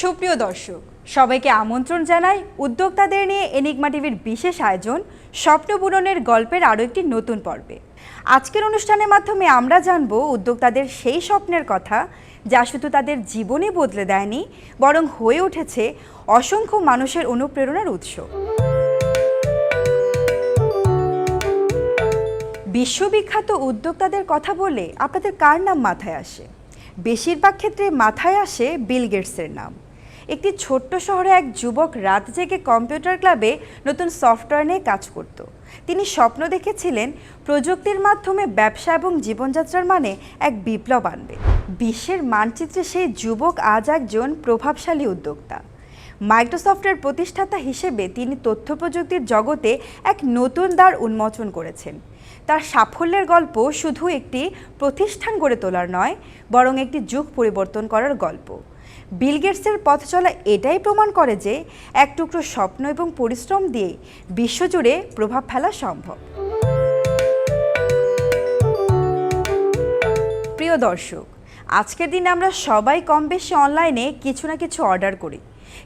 সুপ্রিয় দর্শক, সবাইকে আমন্ত্রণ জানাই উদ্যোক্তাদের নিয়ে এনিগমা টিভির বিশেষ আয়োজন, স্বপ্ন পূরণের গল্পের আরও একটি নতুন পর্বে। আজকের অনুষ্ঠানের মাধ্যমে আমরা জানব উদ্যোক্তাদের সেই স্বপ্নের কথা, যা শুধু তাদের জীবনে বদলে দেয়নি, বরং হয়ে উঠেছে অসংখ্য মানুষের অনুপ্রেরণার উৎস। বিশ্ববিখ্যাত উদ্যোক্তাদের কথা বলে আপনাদের কার নাম মাথায় আসে? বেশিরভাগ ক্ষেত্রে মাথায় আসে বিল গেটসের নাম। একটি ছোট্ট শহরে এক যুবক রাত জেগে কম্পিউটার ক্লাবে নতুন সফটওয়্যার নিয়ে কাজ করত। তিনি স্বপ্ন দেখেছিলেন প্রযুক্তির মাধ্যমে ব্যবসা এবং জীবনযাত্রার মানে এক বিপ্লব আনবে। বিশ্বের মানচিত্রে সেই যুবক আজ একজন প্রভাবশালী উদ্যোক্তা। মাইক্রোসফটের প্রতিষ্ঠাতা হিসেবে তিনি তথ্য প্রযুক্তির জগতে এক নতুন দ্বার উন্মোচন করেছেন। তার সাফল্যের গল্প শুধু একটি প্রতিষ্ঠান গড়ে তোলার নয়, বরং একটি যুগ পরিবর্তন করার গল্প। বিল গেটসের পথ চলা এটাই প্রমাণ করে যে এক টুকরো স্বপ্ন এবং পরিশ্রম দিয়ে বিশ্বজুড়ে প্রভাব ফেলা সম্ভব। প্রিয় দর্শক, আজকের দিনে আমরা সবাই কম বেশি অনলাইনে কিছু না কিছু অর্ডার করি।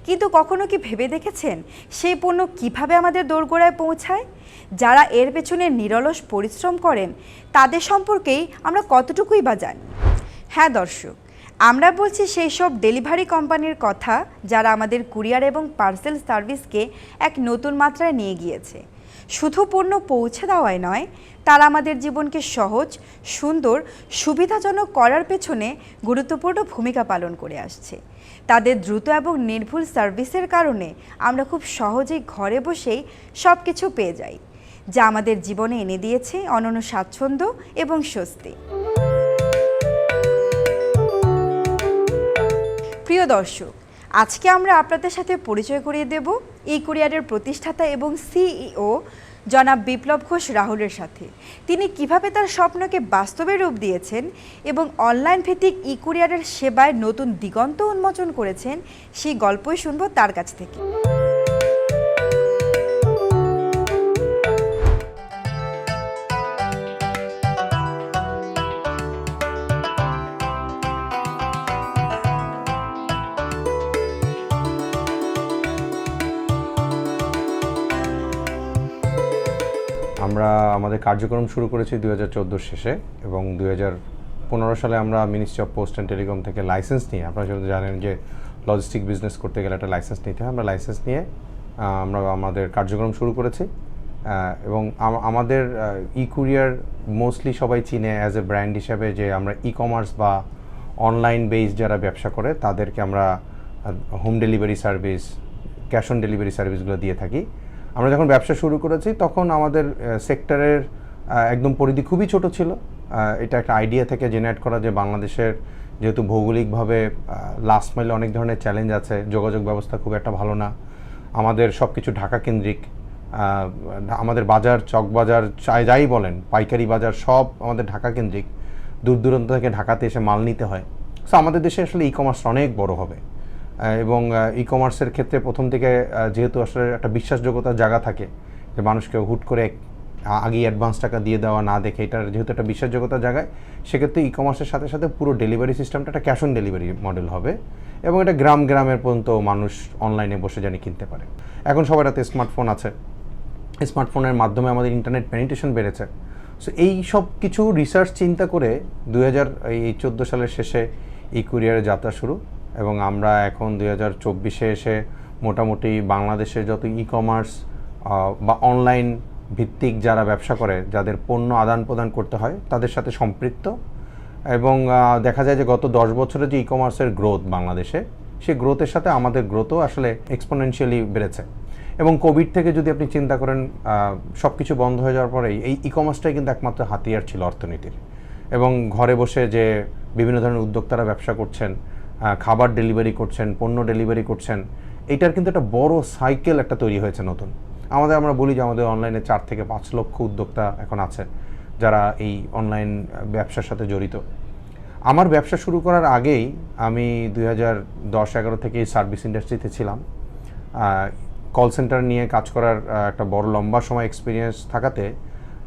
কিন্তু কখনো কি ভেবে দেখেছেন সেই পণ্য কীভাবে আমাদের দোরগোড়ায় পৌঁছায়? যারা এর পেছনে নিরলস পরিশ্রম করেন, তাদের সম্পর্কেই আমরা কতটুকুই বা জানি? হ্যাঁ দর্শক আমরা বলছি সেই সব ডেলিভারি কোম্পানির কথা যারা আমাদের কুরিয়ার এবং পার্সেল সার্ভিসকে এক নতুন মাত্রায় নিয়ে গিয়েছে। শুধু পণ্য পৌঁছে দেওয়ায় নয়, তারা আমাদের জীবনকে সহজ, সুন্দর, সুবিধাজনক করার পেছনে গুরুত্বপূর্ণ ভূমিকা পালন করে আসছে। তাদের দ্রুত এবং নির্ভুল সার্ভিসের কারণে আমরা খুব সহজেই ঘরে বসেই সব কিছু পেয়ে যাই, যা আমাদের জীবনে এনে দিয়েছে অনন্য স্বাচ্ছন্দ্য এবং স্বস্তি। প্রিয় দর্শক, আজকে আমরা আপনাদের সাথে পরিচয় করিয়ে দেব ই কুরিয়ারের প্রতিষ্ঠাতা এবং সিইও জনাব বিপ্লব ঘোষ রাহুলের সাথে। তিনি কীভাবে তার স্বপ্নকে বাস্তবে রূপ দিয়েছেন এবং অনলাইন ভিত্তিক ই কুরিয়ারের সেবায় নতুন দিগন্ত উন্মোচন করেছেন, সেই গল্পই শুনব তার কাছ থেকে। আমরা আমাদের কার্যক্রম শুরু করেছি দুই হাজার শেষে এবং দুই হাজার পনেরো সালে আমরা ministry of post and telecom থেকে লাইসেন্স নিয়ে, আপনারা যদি জানেন যে লজিস্টিক বিজনেস করতে গেলে একটা লাইসেন্স নিতে হয়, আমরা লাইসেন্স নিয়ে আমরা আমাদের কার্যক্রম শুরু করেছি। এবং আমাদের ই কুরিয়ার মোস্টলি সবাই চিনে অ্যাজ এ ব্র্যান্ড হিসাবে যে আমরা ই কমার্স বা অনলাইন বেস যারা ব্যবসা করে, তাদেরকে আমরা home delivery service cash on delivery সার্ভিসগুলো দিয়ে থাকি। আমরা যখন ব্যবসা শুরু করেছি, তখন আমাদের সেক্টরের একদম পরিধি খুবই ছোট ছিল। এটা একটা আইডিয়া থেকে জেনারেট করা যে বাংলাদেশের যেহেতু ভৌগোলিকভাবে লাস্ট মাইলে অনেক ধরনের চ্যালেঞ্জ আছে, যোগাযোগ ব্যবস্থা খুব একটা ভালো না। আমাদের সব কিছু ঢাকা কেন্দ্রিক আমাদের বাজার, চক বাজার, চাই যাই বলেন, পাইকারি বাজার সব আমাদের ঢাকা কেন্দ্রিক দূর দূরান্ত থেকে ঢাকাতে এসে মাল নিতে হয়। সো আমাদের দেশে আসলে ই কমার্স অনেক বড় হবে। এবং ই কমার্সের ক্ষেত্রে প্রথম থেকে যেহেতু আসলে একটা বিশ্বাসযোগ্যতার জায়গা থাকে যে মানুষকে হুট করে আগে অ্যাডভান্স টাকা দিয়ে দেওয়া না দেখে, এটার যেহেতু একটা বিশ্বাসযোগ্যতার জায়গায়, সেক্ষেত্রে ই কমার্সের সাথে সাথে পুরো ডেলিভারি সিস্টেমটা একটা ক্যাশ অন ডেলিভারি মডেল হবে এবং এটা গ্রাম গ্রামের পর্যন্ত মানুষ অনলাইনে বসে জানি কিনতে পারে। এখন সবার হাতে স্মার্টফোন আছে। স্মার্টফোনের মাধ্যমে আমাদের ইন্টারনেট পেনিটেশন বেড়েছে। সো এই সব কিছু রিসার্চ চিন্তা করে দুই হাজার, এই চোদ্দ সালের শেষে এই কুরিয়ারের যাত্রা শুরু। এবং আমরা এখন দুই হাজার চব্বিশে এসে মোটামুটি বাংলাদেশের যত ই কমার্স বা অনলাইন ভিত্তিক যারা ব্যবসা করে, যাদের পণ্য আদান প্রদান করতে হয়, তাদের সাথে সম্পৃক্ত। এবং দেখা যায় যে গত দশ বছরে যে ই কমার্সের গ্রোথ বাংলাদেশে, সেই গ্রোথের সাথে আমাদের গ্রোথও আসলে এক্সপোনেনশিয়ালি বেড়েছে। এবং কোভিড থেকে যদি আপনি চিন্তা করেন সব কিছু বন্ধ হয়ে যাওয়ার পরেই এই ই কমার্সটাই কিন্তু একমাত্র হাতিয়ার ছিল অর্থনীতির। এবং ঘরে বসে যে বিভিন্ন ধরনের উদ্যোক্তারা ব্যবসা করছেন খাবার ডেলিভারি করছেন, পণ্য ডেলিভারি করছেন, এইটার কিন্তু একটা বড় সাইকেল একটা তৈরি হয়েছে নতুন। আমাদের আমরা বলি যে আমাদের অনলাইনে চার থেকে পাঁচ লক্ষ উদ্যোক্তা এখন আছে, যারা এই অনলাইন ব্যবসার সাথে জড়িত। আমার ব্যবসা শুরু করার আগেই আমি দুই হাজার দশ এগারো থেকে সার্ভিস ইন্ডাস্ট্রিতে ছিলাম। কল সেন্টার নিয়ে কাজ করার একটা বড় লম্বা সময় এক্সপিরিয়েন্স থাকাতে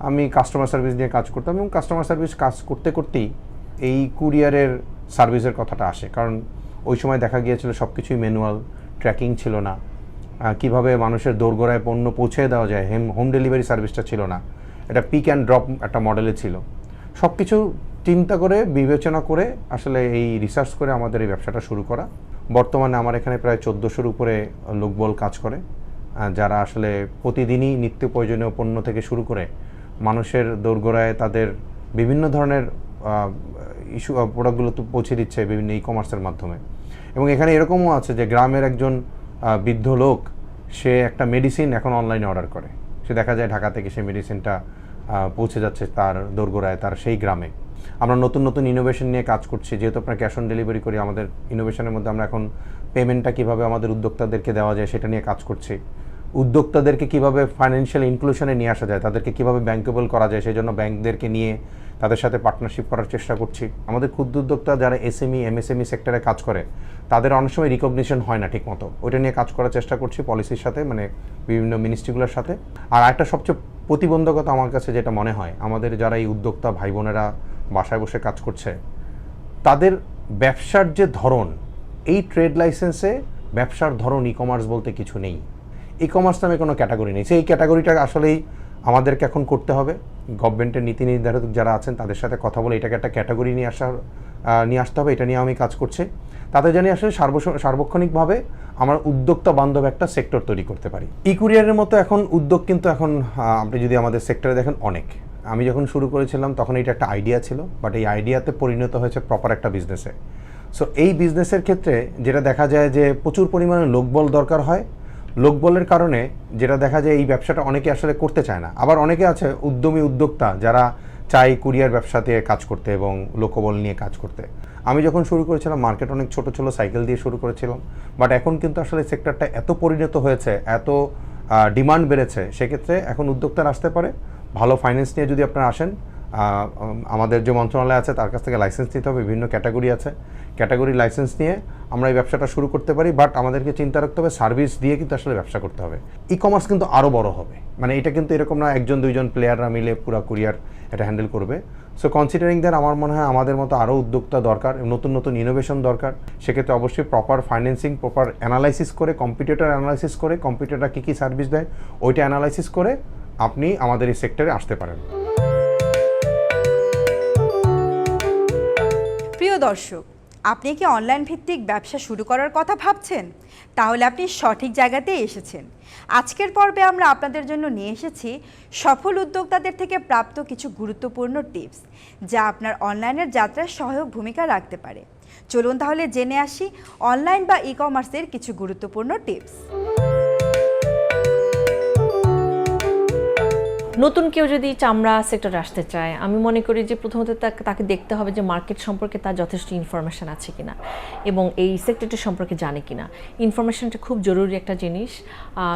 আমি কাস্টমার সার্ভিস নিয়ে কাজ করতাম এবং কাস্টমার সার্ভিস কাজ করতে করতেই এই কুরিয়ারের সার্ভিসের কথাটা আসে। কারণ ওই সময় দেখা গিয়েছিল সব কিছুই ম্যানুয়াল, ট্র্যাকিং ছিল না। কীভাবে মানুষের দোরগোড়ায় পণ্য পৌঁছে দেওয়া যায়, হেম, হোম ডেলিভারি সার্ভিসটা ছিল না। এটা পিক অ্যান্ড ড্রপ একটা মডেলে ছিল। সব কিছু চিন্তা করে, বিবেচনা করে, আসলে এই রিসার্চ করে আমাদের এই ব্যবসাটা শুরু করা। বর্তমানে আমার এখানে প্রায় চোদ্দোশোর উপরে লোকবল কাজ করে। যারা আসলে প্রতিদিনই নিত্য প্রয়োজনীয় পণ্য থেকে শুরু করে, মানুষের দোরগোড়ায় তাদের বিভিন্ন ধরনের ইস্যু প্রোডাক্টগুলো তো পৌঁছে দিচ্ছে বিভিন্ন ই কমার্সের মাধ্যমে। এবং এখানে এরকমও আছে যে গ্রামের একজন বৃদ্ধ লোক, সে একটা মেডিসিন এখন অনলাইনে অর্ডার করে। সে দেখা যায় ঢাকা থেকে সে মেডিসিনটা পৌঁছে যাচ্ছে তার দোরগোড়ায়, তার সেই গ্রামে। আমরা নতুন নতুন ইনোভেশন নিয়ে কাজ করছি। যেহেতু আপনার ক্যাশ অন ডেলিভারি করি, আমাদের ইনোভেশনের মধ্যে আমরা এখন পেমেন্টটা কীভাবে আমাদের উদ্যোক্তাদেরকে দেওয়া যায় সেটা নিয়ে কাজ করছি। উদ্যোক্তাদেরকে কীভাবে ফাইন্যান্সিয়াল ইনক্লুশনে নিয়ে আসা যায়, তাদেরকে কীভাবে ব্যাংকেবল করা যায়, সেই জন্য ব্যাংকদেরকে নিয়ে তাদের সাথে পার্টনারশিপ করার চেষ্টা করছি। আমাদের ক্ষুদ্র উদ্যোক্তা যারা এসএমই এমএসএমই সেক্টরে কাজ করে, তাদের অনেক সময় রিকগনিশন হয় না ঠিকমতো। ওইটা নিয়ে কাজ করার চেষ্টা করছি পলিসির সাথে মানে বিভিন্ন মিনিস্ট্রিগুলোর সাথে। আর একটা সবচেয়ে প্রতিবন্ধকতা আমার কাছে যেটা মনে হয়, আমাদের যারা এই উদ্যোক্তা ভাই বোনেরা বাসায় বসে কাজ করছে, তাদের ব্যবসার যে ধরন, এই ট্রেড লাইসেন্সে ব্যবসার ধরন ই কমার্স বলতে কিছু নেই। ই কমার্স নামে কোনো ক্যাটাগরি নেই। সেই ক্যাটাগরিটা আসলেই আমাদেরকে এখন করতে হবে। গভর্নমেন্টের নীতি নির্ধারক যারা আছেন, তাদের সাথে কথা বলে এটাকে একটা ক্যাটাগরি নিয়ে আসার নিয়ে আসতে হবে। এটা নিয়ে আমি কাজ করছি। তাতে জানি আসলে সার্ব সার্বক্ষণিকভাবে আমরা উদ্যোক্তা বান্ধব একটা সেক্টর তৈরি করতে পারি। ই কুরিয়ারের মতো এখন উদ্যোগ কিন্তু এখন আপনি যদি আমাদের সেক্টরে দেখেন, অনেক। আমি যখন শুরু করেছিলাম, তখন এটা একটা আইডিয়া ছিল বাট এই আইডিয়াতে পরিণত হয়েছে প্রপার একটা বিজনেসে সো এই বিজনেসের ক্ষেত্রে যেটা দেখা যায় যে প্রচুর পরিমাণে লোকবল দরকার হয়। লোকবলের কারণে যেটা দেখা যায় এই ব্যবসাটা অনেকে আসলে করতে চায় না। আবার অনেকে আছে উদ্যমী উদ্যোক্তা যারা চাই কুরিয়ার ব্যবসাতে কাজ করতে এবং লোকবল নিয়ে কাজ করতে। আমি যখন শুরু করেছিলাম মার্কেট অনেক ছোট ছোট সাইকেল দিয়ে শুরু করেছিলাম। বাট এখন কিন্তু আসলে সেক্টরটা এত পরিণত হয়েছে, এত ডিমান্ড বেড়েছে, সেক্ষেত্রে এখন উদ্যোক্তারা আসতে পারে। ভালো ফাইন্যান্স নিয়ে যদি আপনারা আসেন আমাদের যে মন্ত্রণালয় আছে, তার কাছ থেকে লাইসেন্স নিতে হবে, বিভিন্ন ক্যাটাগরি আছে। ক্যাটাগরি লাইসেন্স নিয়ে আমরা এই ব্যবসাটা শুরু করতে পারি বাট আমাদেরকে চিন্তা রাখতে হবে সার্ভিস দিয়ে কিন্তু আসলে ব্যবসা করতে হবে। ই কমার্স কিন্তু আরও বড় হবে। মানে এটা কিন্তু এরকম না, একজন, দুইজন প্লেয়াররা মিলে পুরো কুরিয়ার এটা হ্যান্ডেল করবে। সো কনসিডারিং দ্যাট আমার মনে হয় আমাদের মতো আরও উদ্যোক্তা দরকার, নতুন নতুন ইনোভেশন দরকার, সেক্ষেত্রে অবশ্যই প্রপার ফাইন্যান্সিং প্রপার অ্যানালাইসিস করে কম্পিউটার অ্যানালাইসিস করে কম্পিউটারটা কী কী সার্ভিস দেয়, ওইটা অ্যানালাইসিস করে আপনি আমাদের এই সেক্টরে আসতে পারেন। প্রিয় দর্শক, আপনি কি অনলাইন ভিত্তিক ব্যবসা শুরু করার কথা ভাবছেন? তাহলে আপনি সঠিক জায়গাতেই এসেছেন। আজকের পর্বে আমরা আপনাদের জন্য নিয়ে এসেছি সফল উদ্যোক্তাদের থেকে প্রাপ্ত কিছু গুরুত্বপূর্ণ টিপস, যা আপনার অনলাইনের যাত্রায় সহায়ক ভূমিকা রাখতে পারে। চলুন তাহলে জেনে আসি অনলাইন বা ই কমার্সের কিছু গুরুত্বপূর্ণ টিপস। নতুন কেউ যদি চামড়া সেক্টরে আসতে চায়, আমি মনে করি যে প্রথমত তাকে দেখতে হবে যে মার্কেট সম্পর্কে তার যথেষ্ট ইনফরমেশান আছে কিনা এবং এই সেক্টরটি সম্পর্কে জানে কিনা। ইনফরমেশানটা খুব জরুরি একটা জিনিস।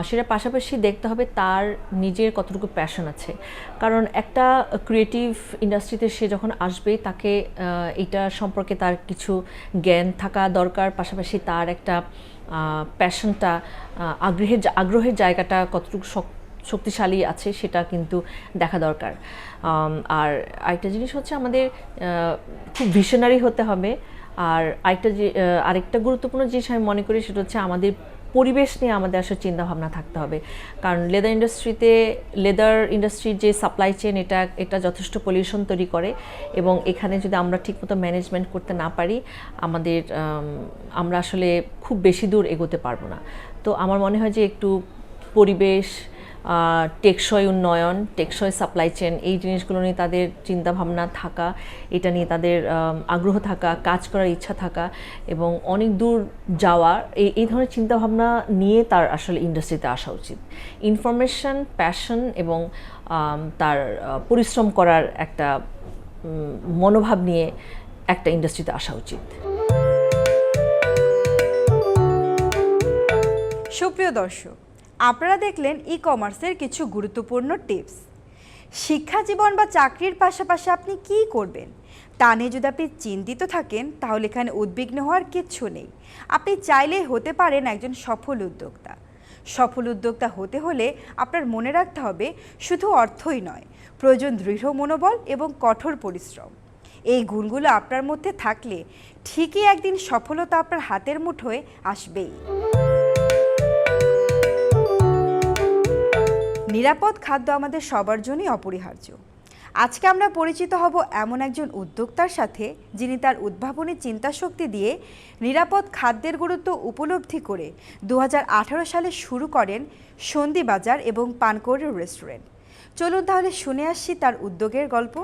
সেটা পাশাপাশি দেখতে হবে তার নিজের কতটুকু প্যাশন আছে। কারণ একটা ক্রিয়েটিভ ইন্ডাস্ট্রিতে সে যখন আসবে, তাকে এটা সম্পর্কে তার কিছু জ্ঞান থাকা দরকার। পাশাপাশি তার একটা প্যাশনটা আগ্রহের আগ্রহের জায়গাটা কতটুকু শক্ত শক্তিশালী আছে, সেটা কিন্তু দেখা দরকার। আর আরেকটা জিনিস হচ্ছে আমাদের খুব ভিশনারি হতে হবে। আর আরেকটা যে আরেকটা গুরুত্বপূর্ণ জিনিস আমি মনে করি সেটা হচ্ছে আমাদের পরিবেশ নিয়ে আমাদের আসলে চিন্তাভাবনা থাকতে হবে। কারণ লেদার ইন্ডাস্ট্রিতে লেদার ইন্ডাস্ট্রির যে সাপ্লাই চেন এটা এটা যথেষ্ট পলিউশন তৈরি করে। এবং এখানে যদি আমরা ঠিকমতো ম্যানেজমেন্ট করতে না পারি, আমাদের আমরা আসলে খুব বেশি দূর এগোতে পারব না। তো আমার মনে হয় যে একটু পরিবেশ টেকসই উন্নয়ন, টেকসই সাপ্লাই চেন এই জিনিসগুলো নিয়ে তাদের চিন্তাভাবনা থাকা, এটা নিয়ে তাদের আগ্রহ থাকা, কাজ করার ইচ্ছা থাকা এবং অনেক দূর যাওয়া এই এই ধরনের চিন্তাভাবনা নিয়ে তার আসলে ইন্ডাস্ট্রিতে আসা উচিত। ইনফরমেশন প্যাশন এবং তার পরিশ্রম করার একটা মনোভাব নিয়ে একটা ইন্ডাস্ট্রিতে আসা উচিত। সুপ্রিয় দর্শক আপনারা দেখলেন ই কমার্সের কিছু গুরুত্বপূর্ণ টিপস। শিক্ষা জীবন বা চাকরির পাশাপাশি আপনি কি করবেন? তা নিয়ে যদি আপনি চিন্তিত থাকেন, তাহলে এখানে উদ্বিগ্ন হওয়ার কিচ্ছু নেই। আপনি চাইলেই হতে পারেন একজন সফল উদ্যোক্তা। সফল উদ্যোক্তা হতে হলে আপনার মনে রাখতে হবে, শুধু অর্থই নয়, প্রয়োজন দৃঢ় মনোবল এবং কঠোর পরিশ্রম। এই গুণগুলো আপনার মধ্যে থাকলে ঠিকই একদিন সফলতা আপনার হাতের মুঠোয় আসবেই। নিরাপদ খাদ্য আমাদের সবার জন্যই অপরিহার্য। আজকে আমরা পরিচিত হব এমন একজন উদ্যোক্তার সাথে, যিনি তার উদ্ভাবনী চিন্তাশক্তি দিয়ে নিরাপদ খাদ্যের গুরুত্ব উপলব্ধি করে দু হাজার আঠেরো সালে শুরু করেন সন্ধি বাজার এবং পানকৌড়ের রেস্টুরেন্ট। চলুন তাহলে শুনে আসছি তার উদ্যোগের গল্প।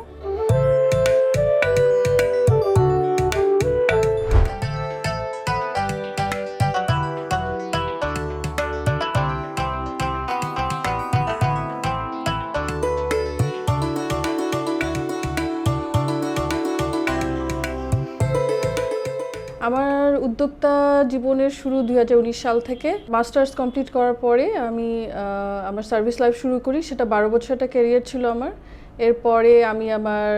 উদ্যোক্তা জীবনের শুরু দুই হাজার উনিশ সাল থেকে। মাস্টার্স কমপ্লিট করার পরে আমি আমার সার্ভিস লাইফ শুরু করি। সেটা বারো বছর একটা ক্যারিয়ার ছিল আমার। এরপরে আমি আমার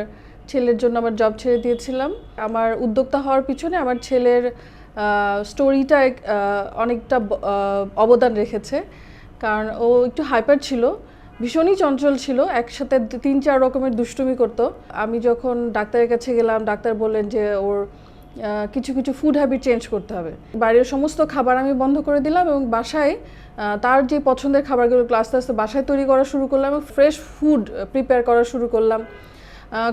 ছেলের জন্য আমার জব ছেড়ে দিয়েছিলাম। আমার উদ্যোক্তা হওয়ার পিছনে আমার ছেলের স্টোরিটা অনেকটা অবদান রেখেছে। কারণ ও একটু হাইপার ছিল, ভীষণই চঞ্চল ছিল, একসাথে তিন চার রকমের দুষ্টুমি করতো। আমি যখন ডাক্তারের কাছে গেলাম, ডাক্তার বললেন যে ওর কিছু কিছু ফুড হ্যাবিট চেঞ্জ করতে হবে। বাইরের সমস্ত খাবার আমি বন্ধ করে দিলাম এবং বাসায় তার যে পছন্দের খাবারগুলো আস্তে আস্তে বাসায় তৈরি করা শুরু করলাম এবং ফ্রেশ ফুড প্রিপেয়ার করা শুরু করলাম।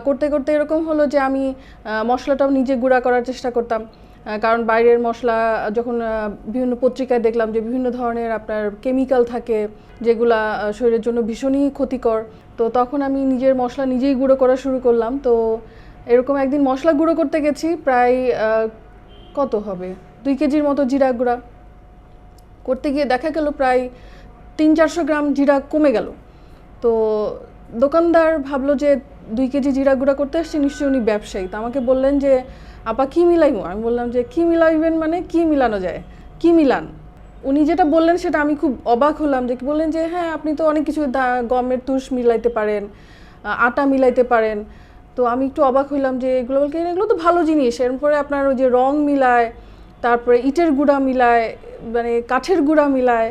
করতে করতে এরকম হলো যে আমি মশলাটাও নিজে গুঁড়া করার চেষ্টা করতাম। কারণ বাইরের মশলা, যখন বিভিন্ন পত্রিকায় দেখলাম যে বিভিন্ন ধরনের আপনার কেমিক্যাল থাকে, যেগুলা শরীরের জন্য ভীষণই ক্ষতিকর, তো তখন আমি নিজের মশলা নিজেই গুঁড়ো করা শুরু করলাম। তো এরকম একদিন মশলা গুঁড়ো করতে গেছি, প্রায় কত হবে? দুই কেজির মতো জিরা গুঁড়া। করতে গিয়ে দেখা গেল প্রায় তিন চারশো গ্রাম জিরা কমে গেল। তো দোকানদার ভাবলো যে দুই কেজি জিরা গুঁড়া করতে আসছে, নিশ্চয়ই উনি ব্যবসায়ী। তো আমাকে বললেন যে, আপা, কি মিলাইমো? আমি বললাম যে, কি মিলাইবেন মানে কি মিলানো যায়? কি মিলান? উনি যেটা বললেন সেটা আমি খুব অবাক হলাম যে, বললেন যে হ্যাঁ আপনি তো অনেক কিছু গমের তুষ মিলাইতে পারেন আটা মিলাইতে পারেন। তো আমি একটু অবাক হইলাম যে এগুলো বলকে এগুলো তো ভালো জিনিস। এরপরে আপনার ওই যে রং মিলায়, তারপরে ইটের গুঁড়া মিলায় মানে কাঠের গুঁড়া মিলায়।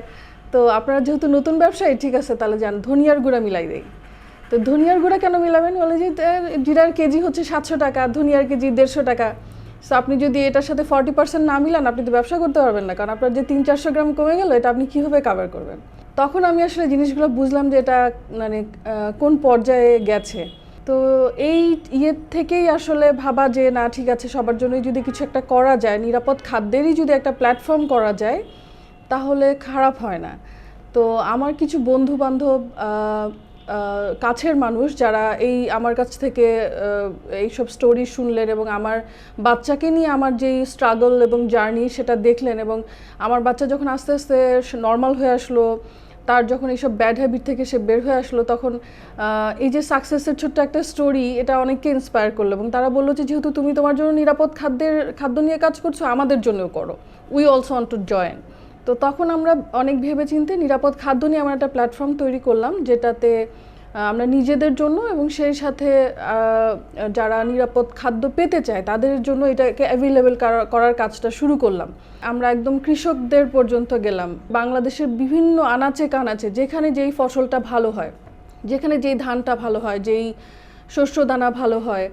তো আপনারা যেহেতু নতুন ব্যবসায়ী, ঠিক আছে, তাহলে যান, ধনিয়ার গুঁড়া মিলাই দেই। তো ধনিয়ার গুঁড়া কেন মিলাবেন? বলে যে জিরার কেজি হচ্ছে সাতশো টাকা, ধনিয়ার কেজি দেড়শো টাকা। সো আপনি যদি এটার সাথে ফর্টি পার্সেন্ট না মিলান, আপনি তো ব্যবসা করতে পারবেন না। কারণ আপনার যে তিন চারশো গ্রাম কমে গেল, এটা আপনি কীভাবে কাভার করবেন? তখন আমি আসলে জিনিসগুলো বুঝলাম যে এটা মানে কোন পর্যায়ে গেছে। তো এই ইয়ের থেকেই আসলে ভাবা যে, না, ঠিক আছে, সবার জন্যই যদি কিছু একটা করা যায়, নিরাপদ খাদ্যেরই যদি একটা প্ল্যাটফর্ম করা যায়, তাহলে খারাপ হয় না। তো আমার কিছু বন্ধু বান্ধব কাছের মানুষ যারা এই আমার কাছ থেকে এইসব স্টোরি শুনলেন এবং আমার বাচ্চাকে নিয়ে আমার যেই স্ট্রাগল এবং জার্নি সেটা দেখলেন এবং আমার বাচ্চা যখন আস্তে আস্তে নর্মাল হয়ে আসলো তার যখন এইসব ব্যাড হ্যাবিট থেকে সে বের হয়ে আসলো, তখন এই যে সাকসেসের ছোট্ট একটা স্টোরি এটা অনেককে ইন্সপায়ার করল এবং তারা বলল যে, যেহেতু তুমি তোমার জন্য নিরাপদ খাদ্যের, খাদ্য নিয়ে কাজ করছ, আমাদের জন্যও করো। We also want to join তো তখন আমরা অনেক ভেবে চিনতে নিরাপদ খাদ্য নিয়ে আমরা একটা প্ল্যাটফর্ম তৈরি করলাম, যেটাতে আমরা নিজেদের জন্য এবং সেই সাথে যারা নিরাপদ খাদ্য পেতে চায়, তাদের জন্য এটাকে অ্যাভেলেবেল করার কাজটা শুরু করলাম। আমরা একদম কৃষকদের পর্যন্ত গেলাম। বাংলাদেশের বিভিন্ন আনাচে কানাচে, যেখানে যেই ফসলটা ভালো হয়, যেখানে যেই ধানটা ভালো হয়, যেই শস্য দানা ভালো হয়,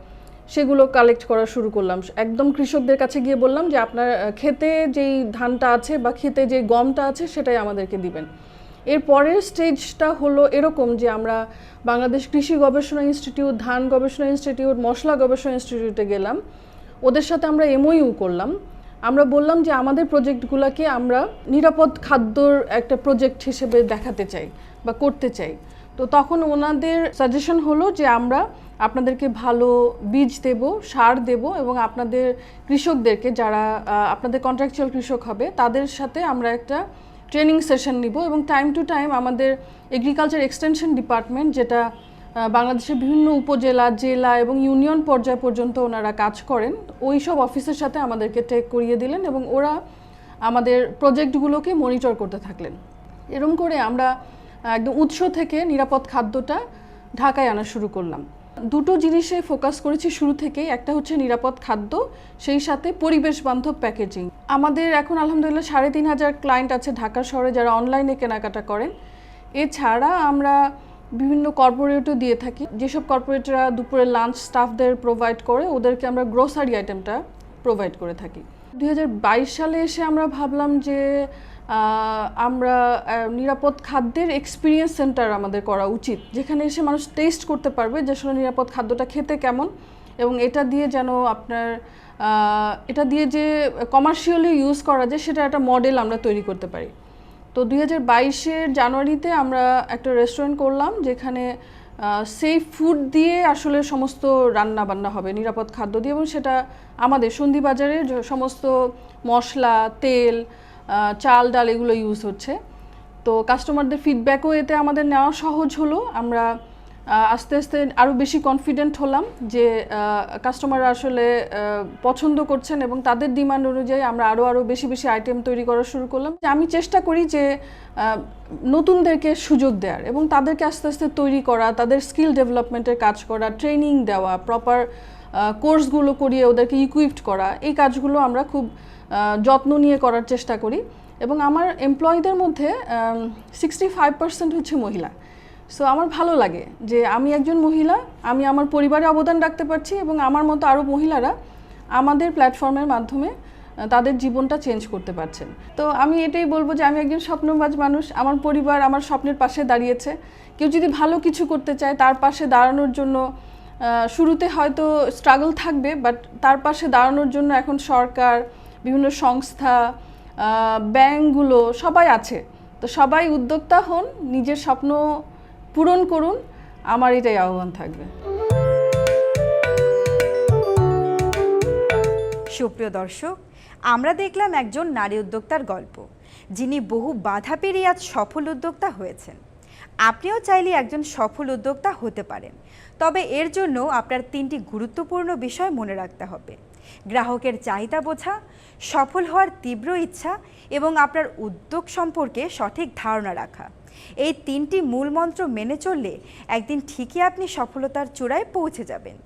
সেগুলো কালেক্ট করা শুরু করলাম। একদম কৃষকদের কাছে গিয়ে বললাম যে, আপনার ক্ষেতে যেই ধানটা আছে বা ক্ষেতে যেই গমটা আছে, সেটাই আমাদেরকে দিবেন। এর পরের স্টেজটা হলো এরকম যে আমরা বাংলাদেশ কৃষি গবেষণা ইনস্টিটিউট, ধান গবেষণা ইনস্টিটিউট, মশলা গবেষণা ইনস্টিটিউটে গেলাম। ওদের সাথে আমরা এমওইউ করলাম। আমরা বললাম যে আমাদের প্রজেক্টগুলোকে আমরা নিরাপদ খাদ্যর একটা প্রজেক্ট হিসেবে দেখাতে চাই বা করতে চাই। তো তখন ওনাদের সাজেশন হলো যে আমরা আপনাদেরকে ভালো বীজ দেব, সার দেব এবং আপনাদের কৃষকদেরকে যারা আপনাদের কন্ট্রাকচুয়াল কৃষক হবে, তাদের সাথে আমরা একটা ট্রেনিং সেশন নিব এবং টাইম টু টাইম আমাদের এগ্রিকালচার এক্সটেনশন ডিপার্টমেন্ট, যেটা বাংলাদেশের বিভিন্ন উপজেলা, জেলা এবং ইউনিয়ন পর্যায় পর্যন্ত ওনারা কাজ করেন ওই সব অফিসের সাথে আমাদেরকে টেক করিয়ে দিলেন এবং ওরা আমাদের প্রজেক্টগুলোকে মনিটর করতে থাকলেন। এরম করে আমরা একদম উৎস থেকে নিরাপদ খাদ্যটা ঢাকায় আনা শুরু করলাম। দুটো জিনিসে ফোকাস করেছি শুরু থেকেই, একটা হচ্ছে নিরাপদ খাদ্য, সেই সাথে পরিবেশ বান্ধব প্যাকেজিং আমাদের এখন আলহামদুলিল্লাহ সাড়ে তিন হাজার ক্লায়েন্ট আছে ঢাকা শহরে যারা অনলাইনে কেনাকাটা করেন। এছাড়া আমরা বিভিন্ন কর্পোরেটও দিয়ে থাকি। যেসব কর্পোরেটরা দুপুরে লাঞ্চ স্টাফদের প্রোভাইড করে, ওদেরকে আমরা গ্রোসারি আইটেমটা প্রোভাইড করে থাকি। দু হাজার বাইশ সালে এসে আমরা ভাবলাম যে আমরা নিরাপদ খাদ্যের এক্সপিরিয়েন্স সেন্টার আমাদের করা উচিত। যেখানে এসে মানুষ টেস্ট করতে পারবে যে আসলে নিরাপদ খাদ্যটা খেতে কেমন। এবং এটা দিয়ে যেন আপনার এটা দিয়ে যে কমার্শিয়ালি ইউজ করা যায়, সেটা একটা মডেল আমরা তৈরি করতে পারি। তো দুই হাজার বাইশের জানুয়ারিতে আমরা একটা রেস্টুরেন্ট করলাম, যেখানে সেফ ফুড দিয়ে আসলে সমস্ত রান্না বান্না হবে, নিরাপদ খাদ্য দিয়ে এবং সেটা আমাদের সন্ধিবাজারে সমস্ত মশলা, তেল চাল, ডাল এগুলো ইউজ হচ্ছে। তো কাস্টমারদের ফিডব্যাকও এতে আমাদের নেওয়া সহজ হলো। আমরা আস্তে আস্তে আরও বেশি কনফিডেন্ট হলাম যে কাস্টমাররা আসলে পছন্দ করছেন এবং তাদের ডিমান্ড অনুযায়ী আমরা আরও আরও বেশি বেশি আইটেম তৈরি করা শুরু করলাম। আমি চেষ্টা করি যে নতুনদেরকে সুযোগ দেওয়ার এবং তাদেরকে আস্তে আস্তে তৈরি করা, তাদের স্কিল ডেভেলপমেন্টের কাজ করা ট্রেনিং দেওয়া প্রপার কোর্সগুলো করিয়ে ওদেরকে ইকুইপড করা, এই কাজগুলো আমরা খুব যত্ন নিয়ে করার চেষ্টা করি। এবং আমার এমপ্লয়ীদের মধ্যে সিক্সটি ফাইভ পার্সেন্ট হচ্ছে মহিলা। সো আমার ভালো লাগে যে আমি একজন মহিলা, আমি আমার পরিবারে অবদান রাখতে পারছি এবং আমার মতো আরও মহিলারা আমাদের প্ল্যাটফর্মের মাধ্যমে তাদের জীবনটা চেঞ্জ করতে পারছেন। তো আমি এটাই বলব যে আমি একজন স্বপ্নবাজ মানুষ, আমার পরিবার আমার স্বপ্নের পাশে দাঁড়িয়েছে। কেউ যদি ভালো কিছু করতে চায়, তার পাশে দাঁড়ানোর জন্য শুরুতে হয়তো স্ট্রাগল থাকবে বাট তার পাশে দাঁড়ানোর জন্য এখন সরকার, বিভিন্ন সংস্থা ব্যাংকগুলো সবাই আছে। তো সবাই উদ্যোক্তা হন, নিজের স্বপ্ন পূরণ করুন, আমার এটাই আহ্বান থাকবে। সুপ্রিয় দর্শক, আমরা দেখলাম একজন নারী উদ্যোক্তার গল্প, যিনি বহু বাধা পেরিয়ে আজ সফল উদ্যোক্তা হয়েছেন। আপনিও চাইলে একজন সফল উদ্যোক্তা হতে পারেন, তবে এর জন্য আপনার তিনটি গুরুত্বপূর্ণ বিষয় মনে রাখতে হবে। গ্রাহকের চাহিদা বোঝা, সফল হওয়ার তীব্র ইচ্ছা এবং আপনার উদ্যোগ সম্পর্কে সঠিক ধারণা রাখা। এই তিনটি মূল মন্ত্র মেনে চললে একদিন ঠিকই আপনি সফলতার চূড়ায় পৌঁছে যাবেন।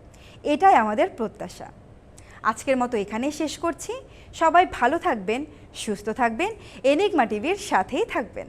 এটাই আমাদের প্রত্যাশা। আজকের মতো এখানেই শেষ করছি। সবাই ভালো থাকবেন, সুস্থ থাকবেন, এনিগমা টিভির সাথেই থাকবেন।